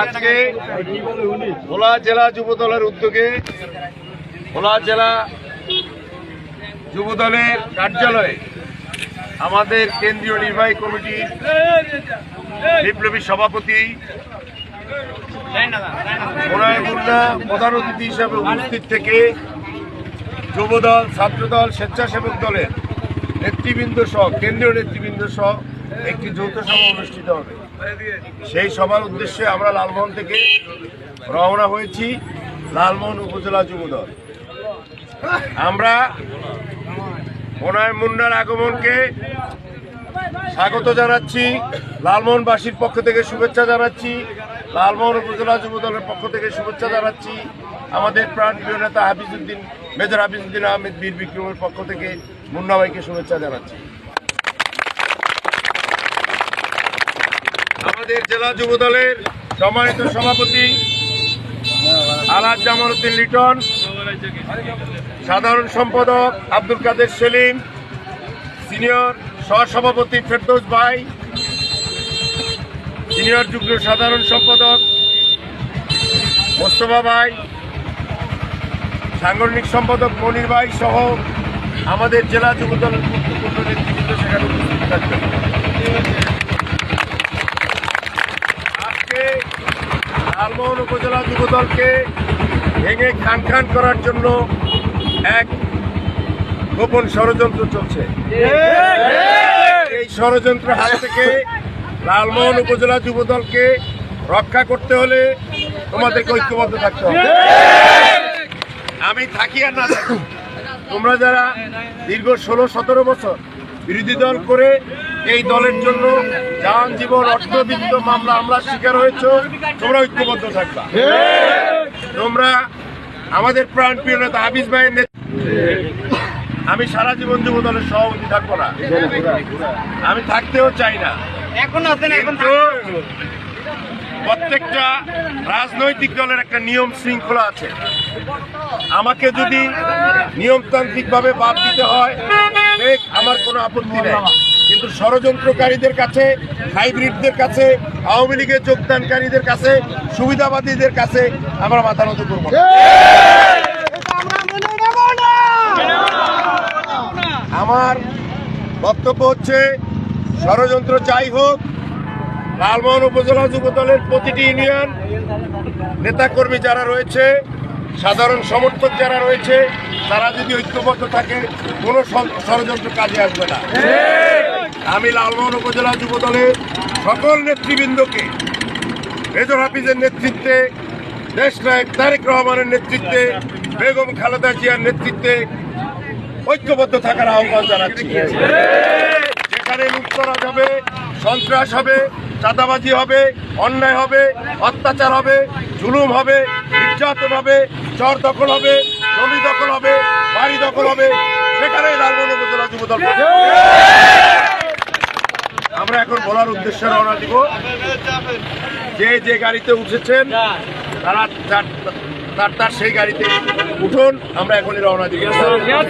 আজকে ভোলা জেলা যুব দলের উদ্যোগে ভোলা জেলা যুব দলের কার্যালয়ে আমাদের কেন্দ্রীয় নির্বাহী কমিটির বিপ্লবী সভাপতি প্রধান অতিথি হিসাবে উপস্থিত থেকে যুবদল ছাত্রদল স্বেচ্ছাসেবক দলের নেতৃবৃন্দ সহ কেন্দ্রীয় নেতৃবৃন্দ সহ একটি যৌথ সভা অনুষ্ঠিত হবে। সেই সভার উদ্দেশ্যে আমরা লালমোহন থেকে রওনা হয়েছি, লালমোহন উপজেলা যুবদল। আমরা প্রণয় মুন্নার আগমনকে স্বাগত জানাচ্ছি, লালমোহনবাসীর পক্ষ থেকে শুভেচ্ছা জানাচ্ছি, লালমোহন উপজেলা যুব দলের পক্ষ থেকে শুভেচ্ছা জানাচ্ছি, আমাদের প্রাণপ্রিয় নেতা হাফিজুদ্দিন মেজর হাফিজুদ্দিন আহমেদ, বীর বিক্রমের পক্ষ থেকে মুন্না ভাইকে শুভেচ্ছা জানাচ্ছি। আমাদের জেলা যুব দলের সম্মানিত সভাপতি আলাদ জামাল উদ্দিন লিটন, সাধারণ সম্পাদক আব্দুল কাদের সেলিম, সিনিয়র সহসভাপতি ফেরদৌস ভাই, সিনিয়র যুগ্ম সাধারণ সম্পাদক মোস্তফা ভাই, সাংগঠনিক সম্পাদক মনির ভাই সহ আমাদের জেলা যুব দলের গুরুত্বপূর্ণ নেতৃবৃন্দ সেখানে উপস্থিত থাকবেন আজকে লালমোহন উপজেলা যুব দলকে ভেঙে খান খান করার জন্য এক গোপন ষড়যন্ত্র চলছে। এই ষড়যন্ত্র হাত থেকে লালমোহন উপজেলা যুব দলকে রক্ষা করতে হলে তোমাদেরকে ঐক্যবদ্ধ থাকতে হবে। আমি থাকি আর না তোমরা যারা দীর্ঘ ষোলো সতেরো বছর বিরোধী দল করে এই দলের জন্য যান জীবন অর্থবিত্ত মামলা আমরা শিকার হয়েছ তোমরা ঐক্যবদ্ধ থাকবা। তোমরা আমাদের প্রাণ প্রিয় নেতা হাফিজ ভাইয়ের আমি সারা জীবন যুব দলের সভাপতি থাকব না। আমি থাকতেও চাই না। এখন আছেন এখন প্রত্যেকটা রাজনৈতিক দলের একটা নিয়ম শৃঙ্খলা আছে। আমাকে যদি নিয়মতান্ত্রিক ভাবে বাদ দিতে হয় দেখ, আমার কোনো আপত্তি নেই। কিন্তু ষড়যন্ত্রকারীদের কাছে, হাইব্রিডদের কাছে, আওয়ামী লীগের যোগদানকারীদের কাছে, সুবিধাবাদীদের কাছে আমরা মাথা নত করব। আমার বক্তব্য হচ্ছে, ষড়যন্ত্র যাই হোক, লালমোহন উপজেলা যুব দলের প্রতিটি ইউনিয়ন, নেতাকর্মী যারা রয়েছে সাধারণ সমর্থক যারা রয়েছে, তারা যদি ঐক্যবদ্ধ থাকে, কোনো ষড়যন্ত্র কাজে আসবে না। আমি লালমোহন উপজেলা যুব দলের সকল নেতৃবৃন্দকে, মেজর হাফিজের নেতৃত্বে, দেশ নায়ক তারেক রহমানের নেতৃত্বে, বেগম খালেদা জিয়ার নেতৃত্বে ঐক্যবদ্ধ থাকার আহ্বান জানাচ্ছি। যেখানে লুটতরাজ হবে সন্ত্রাস হবে, চাঁদাবাজি হবে, অন্যায় হবে, অত্যাচার হবে জুলুম হবে, নির্যাতন হবে, চর দখল হবে, জমি দখল হবে, বাড়ি দখল হবে সেখানে লালমোহন উপজেলা যুব দল আমরা এখন বলার উদ্দেশ্যে রওনা দিব। যে যে গাড়িতে উঠেছেন, তার তার- তার সেই গাড়িতে উঠুন, আমরা এখনই রওনা দিব